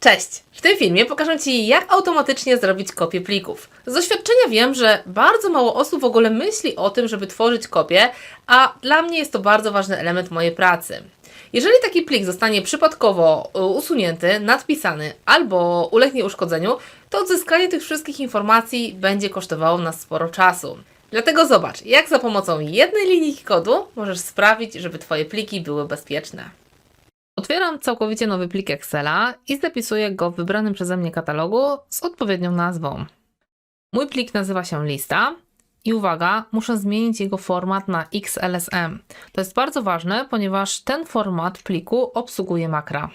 Cześć! W tym filmie pokażę Ci, jak automatycznie zrobić kopię plików. Z doświadczenia wiem, że bardzo mało osób w ogóle myśli o tym, żeby tworzyć kopię, a dla mnie jest to bardzo ważny element mojej pracy. Jeżeli taki plik zostanie przypadkowo y, usunięty, nadpisany albo ulegnie uszkodzeniu, to odzyskanie tych wszystkich informacji będzie kosztowało nas sporo czasu. Dlatego zobacz, jak za pomocą jednej linijki kodu możesz sprawić, żeby Twoje pliki były bezpieczne. Otwieram całkowicie nowy plik Excela i zapisuję go w wybranym przeze mnie katalogu z odpowiednią nazwą. Mój plik nazywa się lista i uwaga, muszę zmienić jego format na XLSM. To jest bardzo ważne, ponieważ ten format pliku obsługuje makra.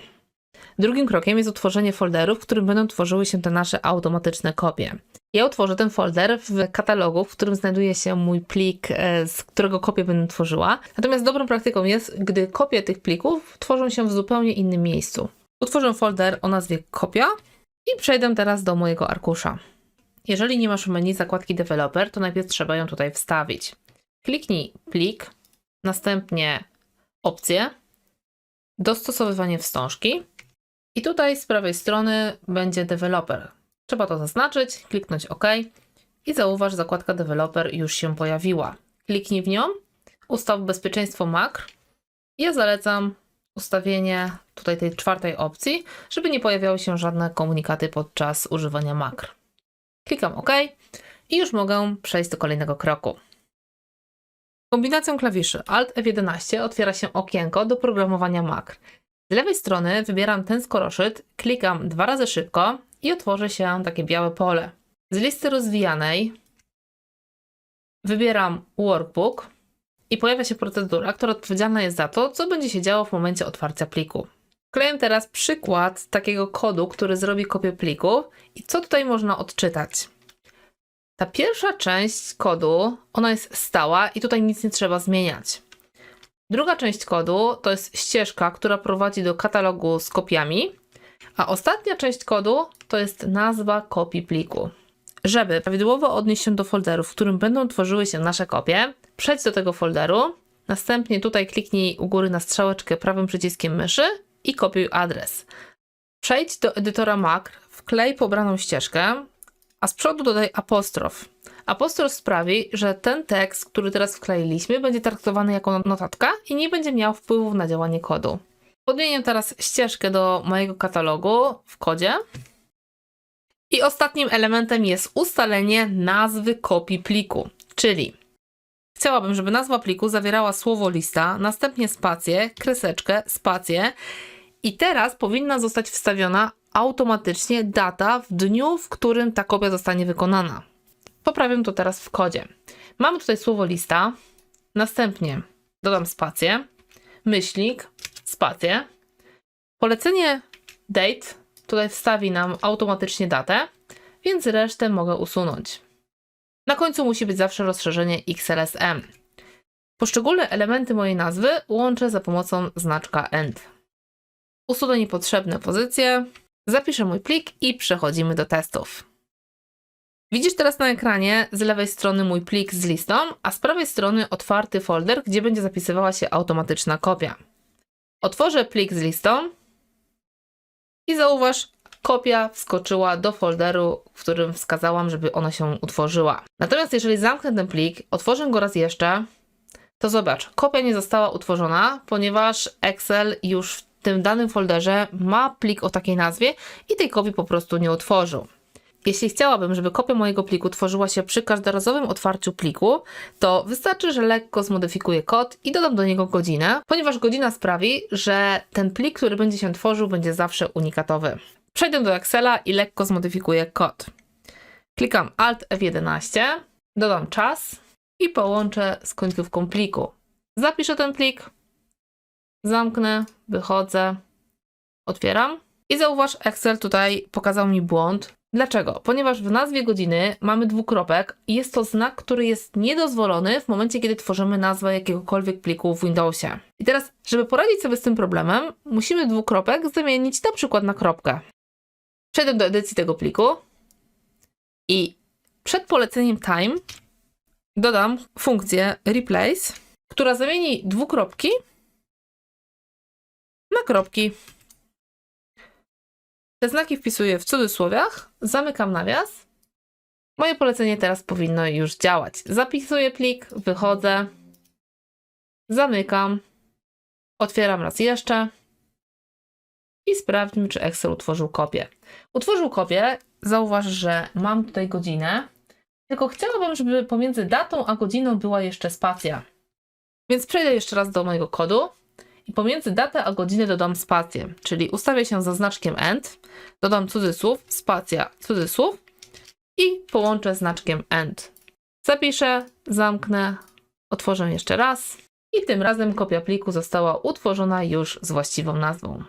Drugim krokiem jest utworzenie folderu, w którym będą tworzyły się te nasze automatyczne kopie. Ja utworzę ten folder w katalogu, w którym znajduje się mój plik, e, z którego kopię będę tworzyła. Natomiast dobrą praktyką jest, gdy kopie tych plików tworzą się w zupełnie innym miejscu. Utworzę folder o nazwie kopia i przejdę teraz do mojego arkusza. Jeżeli nie masz w menu zakładki developer, to najpierw trzeba ją tutaj wstawić. Kliknij plik, następnie opcje, dostosowywanie wstążki i tutaj z prawej strony będzie developer. Trzeba to zaznaczyć, kliknąć OK i zauważ, zakładka developer już się pojawiła. Kliknij w nią, ustaw bezpieczeństwo makr. Ja zalecam ustawienie tutaj tej czwartej opcji, żeby nie pojawiały się żadne komunikaty podczas używania makr. Klikam OK i już mogę przejść do kolejnego kroku. Kombinacją klawiszy Alt F11 otwiera się okienko do programowania makr. Z lewej strony wybieram ten skoroszyt, klikam dwa razy szybko i otworzy się takie białe pole. Z listy rozwijanej wybieram Workbook i pojawia się procedura, która odpowiedzialna jest za to, co będzie się działo w momencie otwarcia pliku. Wkleję teraz przykład takiego kodu, który zrobi kopię pliku i co tutaj można odczytać. Ta pierwsza część kodu, ona jest stała i tutaj nic nie trzeba zmieniać. Druga część kodu to jest ścieżka, która prowadzi do katalogu z kopiami, a ostatnia część kodu to jest nazwa kopii pliku. Żeby prawidłowo odnieść się do folderu, w którym będą tworzyły się nasze kopie, przejdź do tego folderu, następnie tutaj kliknij u góry na strzałeczkę prawym przyciskiem myszy i kopiuj adres. Przejdź do edytora makr, wklej pobraną ścieżkę, a z przodu dodaj apostrof. Apostrof sprawi, że ten tekst, który teraz wkleiliśmy, będzie traktowany jako notatka i nie będzie miał wpływu na działanie kodu. Podmienię teraz ścieżkę do mojego katalogu w kodzie. I ostatnim elementem jest ustalenie nazwy kopii pliku, czyli chciałabym, żeby nazwa pliku zawierała słowo lista, następnie spację, kreseczkę, spację i teraz powinna zostać wstawiona automatycznie data w dniu, w którym ta kopia zostanie wykonana. Poprawię to teraz w kodzie. Mamy tutaj słowo lista, następnie dodam spację, myślnik, spację. Polecenie date tutaj wstawi nam automatycznie datę, więc resztę mogę usunąć. Na końcu musi być zawsze rozszerzenie XLSM. Poszczególne elementy mojej nazwy łączę za pomocą znaczka END. Usunę niepotrzebne pozycje, zapiszę mój plik i przechodzimy do testów. Widzisz teraz na ekranie z lewej strony mój plik z listą, a z prawej strony otwarty folder, gdzie będzie zapisywała się automatyczna kopia. Otworzę plik z listą i zauważ, kopia wskoczyła do folderu, w którym wskazałam, żeby ona się utworzyła. Natomiast jeżeli zamknę ten plik, otworzę go raz jeszcze, to zobacz, kopia nie została utworzona, ponieważ Excel już w tym danym folderze ma plik o takiej nazwie i tej kopii po prostu nie utworzył. Jeśli chciałabym, żeby kopia mojego pliku tworzyła się przy każdorazowym otwarciu pliku, to wystarczy, że lekko zmodyfikuję kod i dodam do niego godzinę, ponieważ godzina sprawi, że ten plik, który będzie się tworzył, będzie zawsze unikatowy. Przejdę do Excela i lekko zmodyfikuję kod. Klikam Alt F11, dodam czas i połączę z końcówką pliku. Zapiszę ten plik, zamknę, wychodzę, otwieram i zauważ, Excel tutaj pokazał mi błąd. Dlaczego? Ponieważ w nazwie godziny mamy dwukropek i jest to znak, który jest niedozwolony w momencie, kiedy tworzymy nazwę jakiegokolwiek pliku w Windowsie. I teraz, żeby poradzić sobie z tym problemem, musimy dwukropek zamienić na przykład na kropkę. Przejdę do edycji tego pliku i przed poleceniem time dodam funkcję replace, która zamieni dwukropki na kropki. Te znaki wpisuję w cudzysłowiach, zamykam nawias. Moje polecenie teraz powinno już działać. Zapisuję plik, wychodzę, zamykam, otwieram raz jeszcze i sprawdźmy, czy Excel utworzył kopię. Utworzył kopię, zauważ, że mam tutaj godzinę, tylko chciałabym, żeby pomiędzy datą a godziną była jeszcze spacja. Więc przejdę jeszcze raz do mojego kodu i pomiędzy datę a godzinę dodam spację, czyli ustawię się za znaczkiem AND, dodam cudzysłów, spacja, cudzysłów i połączę znaczkiem AND. Zapiszę, zamknę, otworzę jeszcze raz i tym razem kopia pliku została utworzona już z właściwą nazwą.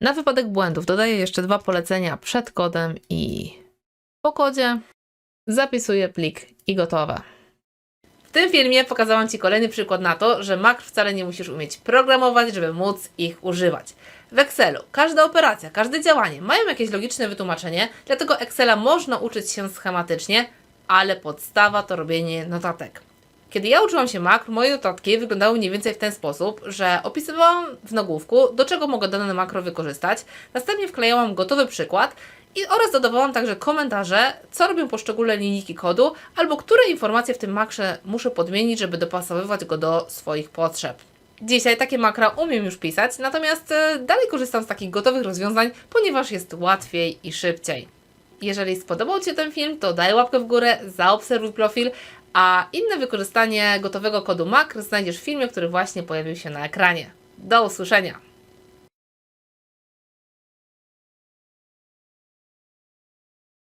Na wypadek błędów dodaję jeszcze dwa polecenia przed kodem i po kodzie. Zapisuję plik i gotowe. Tym filmie pokazałam Ci kolejny przykład na to, że makr wcale nie musisz umieć programować, żeby móc ich używać. W Excelu każda operacja, każde działanie mają jakieś logiczne wytłumaczenie, dlatego Excela można uczyć się schematycznie, ale podstawa to robienie notatek. Kiedy ja uczyłam się makr, moje notatki wyglądały mniej więcej w ten sposób, że opisywałam w nagłówku, do czego mogę dane makro wykorzystać, następnie wklejałam gotowy przykład i oraz dodawałam także komentarze, co robią poszczególne linijki kodu, albo które informacje w tym makrze muszę podmienić, żeby dopasowywać go do swoich potrzeb. Dzisiaj takie makra umiem już pisać, natomiast e, dalej korzystam z takich gotowych rozwiązań, ponieważ jest łatwiej i szybciej. Jeżeli spodobał Ci się ten film, to daj łapkę w górę, zaobserwuj profil, a inne wykorzystanie gotowego kodu makr znajdziesz w filmie, który właśnie pojawił się na ekranie. Do usłyszenia!